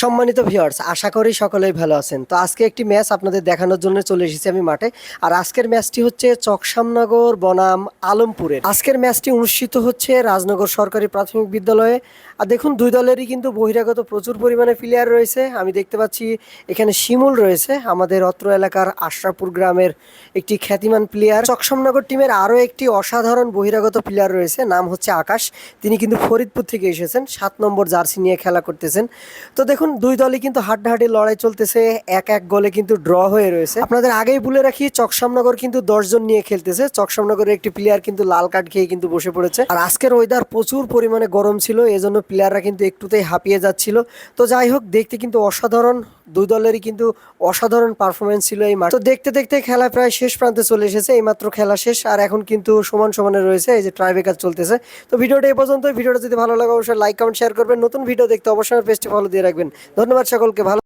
সম্মানিত ভিউয়ার্স আশা করি সকলেই ভালো আছেন। তো আজকে একটি ম্যাচ আপনাদের দেখানোর জন্য চলে এসেছি আমি মাঠে। আর আজকের ম্যাচটি হচ্ছে চকসামনগর বনাম আলমপুরের। আজকের ম্যাচটি অনুষ্ঠিত হচ্ছে রাজনগর সরকারি প্রাথমিক বিদ্যালয়ে। আর দেখুন, দুই দলেরই কিন্তু বহিরাগত প্রচুর পরিমাণে প্লেয়ার রয়েছে। আমি দেখতে পাচ্ছি এখানে শিমুল রয়েছে, আমাদের অত্র এলাকার আশরাপুর গ্রামের একটি খ্যাতিমান প্লেয়ার চকসামনগর টিমের আরও একটি অসাধারণ বহিরাগত প্লেয়ার রয়েছে, নাম হচ্ছে আকাশ। তিনি কিন্তু ফরিদপুর থেকে এসেছেন, সাত নম্বর জার্সি নিয়ে খেলা করতেছেন। তো দেখুন দুই দলে কিন্তু হাড্ডাহাড্ডি লড়াই চলতেছে, এক এক গোলে কিন্তু ড্র হয়ে রয়েছে। আপনাদের আগেই বলে রাখি, চকসামনগর কিন্তু দশজন নিয়ে খেলতেছে। চকসামনগরের একটি প্লেয়ার কিন্তু লাল কার্ড খেয়ে কিন্তু বসে পড়েছে। আর আজকের ওয়েদার প্রচুর পরিমাণে গরম ছিল, এজন্য প্লেয়াররা কিন্তু একটুতেই হাঁপিয়ে যাচ্ছিল। তো যাই হোক, দেখতে কিন্তু অসাধারণ, দুই দলেরই কিন্তু অসাধারণ পারফরমেন্স ছিল এই মাঠ। তো দেখতে দেখতে খেলা প্রায় শেষ প্রান্তে চলে এসেছে, এইমাত্র খেলা শেষ, আর এখন কিন্তু সমান সমানে রয়েছে, এই যে ট্রাইবেকার চলতেছে। তো ভিডিওটা এই পর্যন্ত ভিডিওটা যদি ভালো লাগে, অবশ্যই লাইক কমেন্ট শেয়ার করবেন। নতুন ভিডিও দেখতে অবশ্যই পেজটি ফলো দিয়ে রাখবেন। ধন্যবাদ সকলকে ভালো